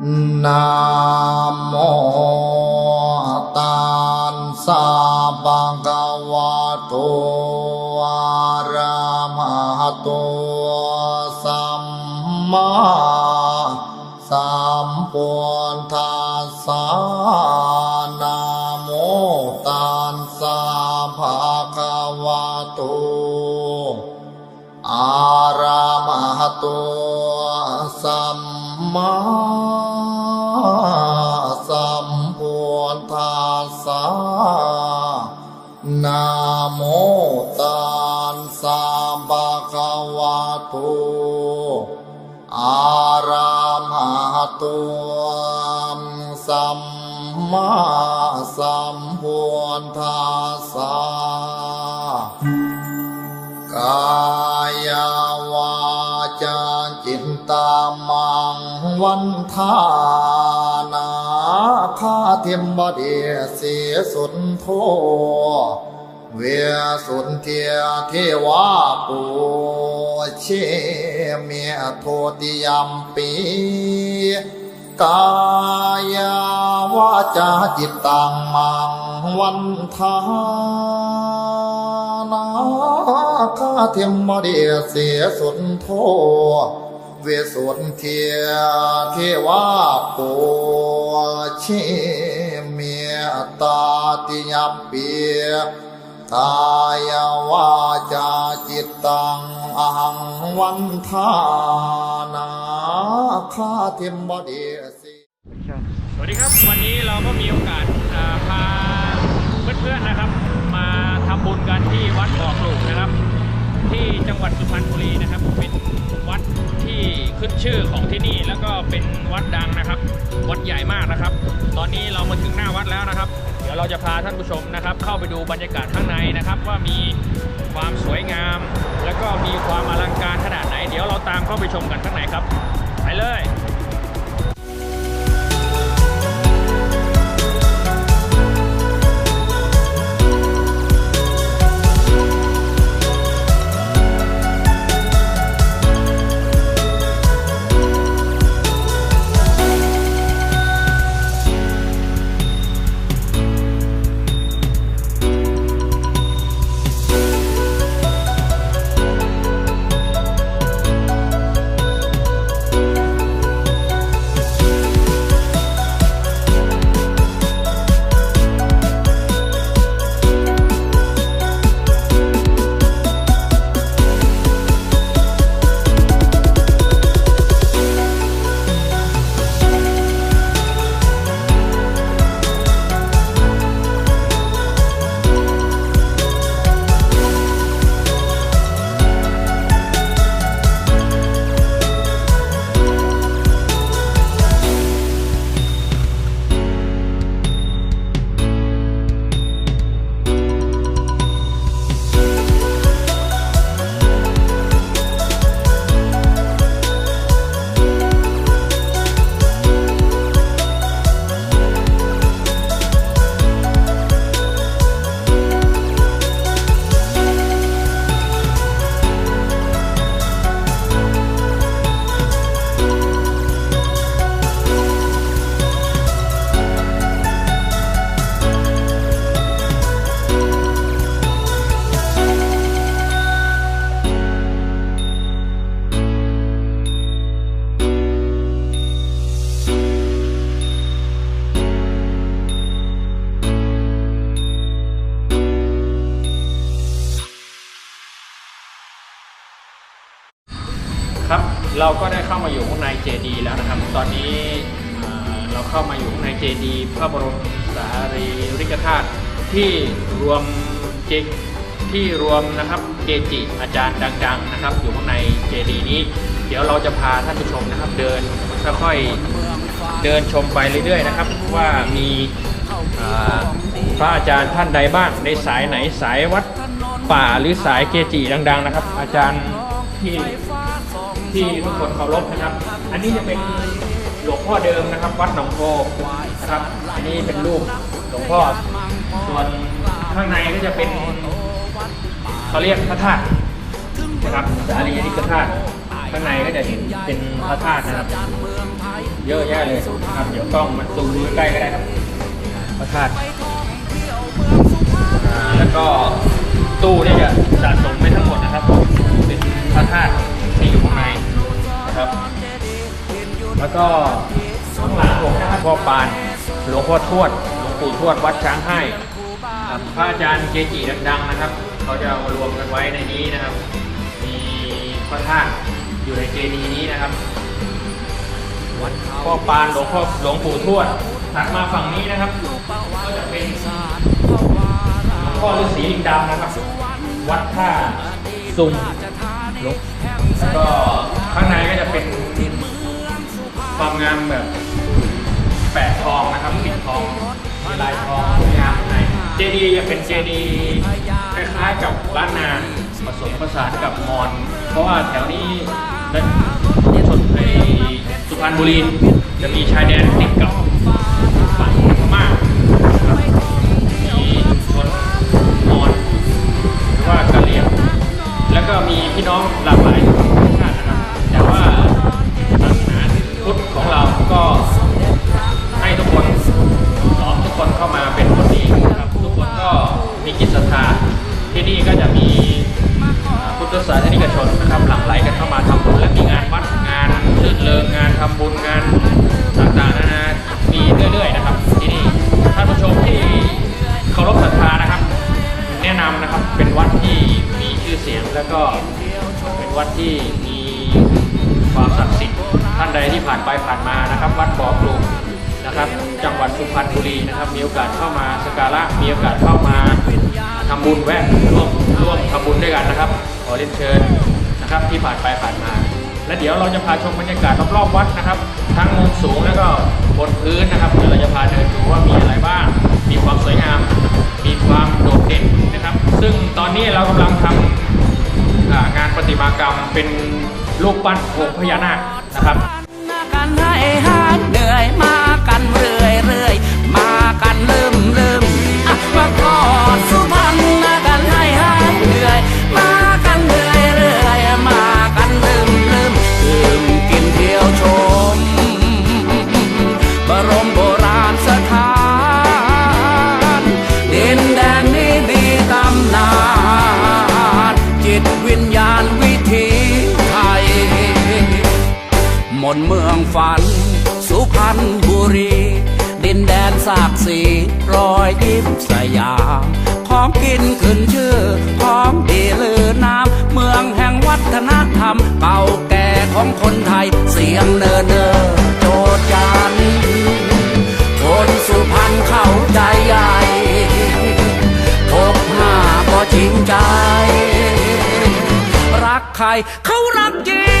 นะโมตัสสะภะคะวะโตอะระหะโตสัมมาสัมพุทธัสสะนะโมตัสสะภะคะวะโตอาระมหะโต ตัวสัมมาสัมพุทธัสสะกายวาจาจินตามังวันทานาคาเทมบดีเสสุนโท เวสุนเทียเทวาปูเชเมียโทติยมปีกายวาจาจิตตังมังวันทานาคาเทมมาเดียเสียสุนโทเวสุนเทียเทวาปูเชเมียตาติยมเปีย กายวาจาจิตตังอหังวันทานาคาเทมบดีสิสวัสดีครับ วันนี้เราก็มีโอกาสพาเพื่อนๆนะครับ มาทำบุญกันที่วัดบ่อปลูกนะครับ ที่จังหวัดสุพรรณบุรีนะครับ เป็นวัดที่ขึ้นชื่อของที่นี่แล้วก็เป็นวัดดังนะครับ วัดใหญ่มากนะครับ ตอนนี้เรามาถึงหน้าวัดแล้วนะครับ ดี๋ยวเราจะพาท่านผู้ชมนะครับ เข้าไปดูบรรยากาศข้างในนะครับ ว่ามีความสวยงาม แล้วก็มีความอลังการขนาดไหน เดี๋ยวเราตามเข้าไปชมกันข้างในครับ ไปเลย เราก็ได้เข้ามาอยู่ข้างในเจดีแล้วนะครับ ตอนนี้เราเข้ามาอยู่ข้างในเจดีพระบรมสารีริกธาตุที่รวมเจที่รวมนะครับเกจิอาจารย์ดัง ๆนะครับ อยู่ข้างในเจดีนี้ เดี๋ยวเราจะพาท่านผู้ชมนะครับ เดินค่อยๆเดินชมไปเรื่อยๆนะครับ ว่ามีพระอาจารย์ท่านใดบ้างในสายไหนสายวัดป่าหรือสายเกจิดัง ๆ นะครับ อาจารย์ที่ ที่ทุกคนเคารพนะครับ อันนี้จะเป็นหลวงพ่อเดิมนะครับ วัดหนองโพนะครับ อันนี้เป็นรูปหลวงพ่อ ส่วนข้างในก็จะเป็นเขาเรียกพระธาตุนะครับสารีริกธาตุข้างในก็จะเห็นเป็นพระธาตุนะครับ เยอะแยะเลยนะครับ เดี๋ยวกล้องมันซูมดูใกล้ๆก็ได้ครับ พระธาตุแล้วก็ตู้เนี่ยจะสะสมไม่ทั้งหมดนะครับ เป็นพระธาตุ นะครับ แล้วก็ข้างหลังหลวงพ่อปาน หลวงพ่อทวด หลวงปู่ทวดวัดช้างให้พระอาจารย์เกจิดังๆนะครับ เขาจะเอามารวมกันไว้ในนี้นะครับ มีพระธาตุอยู่ในเจดีย์นี้นะครับวัดพ่อปานหลวงพ่อหลวงปู่ทวดถัดมาฝั่งนี้นะครับ ก็จะเป็นพ่อฤาษีลิงดำนะครับ วัดท่าซุงหลวงแล้วก็ ข้างในก็จะเป็นความงามแบบแปะทองนะครับปิดทองมีลายทองสวยงามในเจดีย์จะเป็นเจดีย์คล้ายๆกับล้านนาผสมผสานกับมอญเพราะว่าแถวนี้และชนในสุพรรณบุรีจะมีชายแดนติดกับ นำนะครับ เป็นวัดที่มีชื่อเสียงแล้วก็เป็นวัดที่มีความศักดิ์สิทธิ์ท่านใดที่ผ่านไปผ่านมานะครับ วัดบ่อปลูกนะครับ จังหวัดสุพรรณบุรีนะครับ มีโอกาสเข้ามาสกการะมีโอกาสเข้ามาทำบุญแวะร่วมร่วมทำบุญด้วยกันนะครับ ขอเรียนเชิญนะครับที่ผ่านไปผ่านมา และเดี๋ยวเราจะพาชมบรรยากาศรอบๆวัดนะครับ ทั้งมุมสูงแล้วก็บนพื้นนะครับเดี๋ยวเราจะพาเดินดูว่ามีอะไรบ้าง มีความสวยงาม มีความโดดเด่นนะครับ ซึ่งตอนนี้เรากำลังทำอ่างานประติมากรรมเป็นรูปปั้นองค์พญานาคนะครับ นเมืองฝัน สุพรรณบุรี ดินแดนสากสีรอยยิ้มสยาม ของกินขึ้นชื่อ ของดีลือน้ำ เมืองแห่งวัฒนธรรม เก่าแก่ของคนไทย เสียงเนอเนอโจดจัน คนสุพรรณเข้าใจใหญ่พบหน้าก็จริงใจ รักใครเขารักจริ